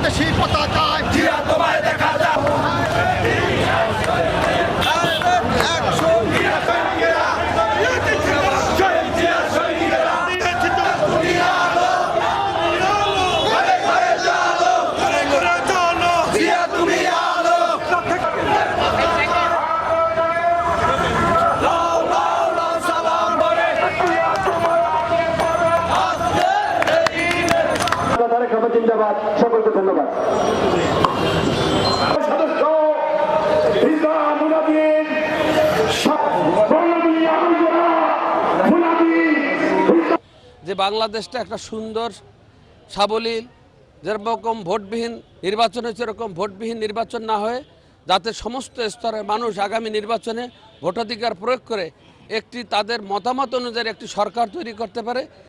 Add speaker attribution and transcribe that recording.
Speaker 1: বাংলাদেশি পতাকা সকলকে ধন্যবাদ।
Speaker 2: ইসলাম মুনাবির বল্লভী আনন্দরা মুনাবি
Speaker 3: যে বাংলাদেশটা একটা সুন্দর, সাবলীল, যেরকম ভোটবিহীন নির্বাচন হয়েছে, এরকম ভোটবিহীন নির্বাচন না হয়ে যাতে সমস্ত স্তরের মানুষ আগামী নির্বাচনে ভোটাধিকার প্রয়োগ করে, একটি তাদের মতামত অনুযায়ী একটি সরকার তৈরি করতে পারে।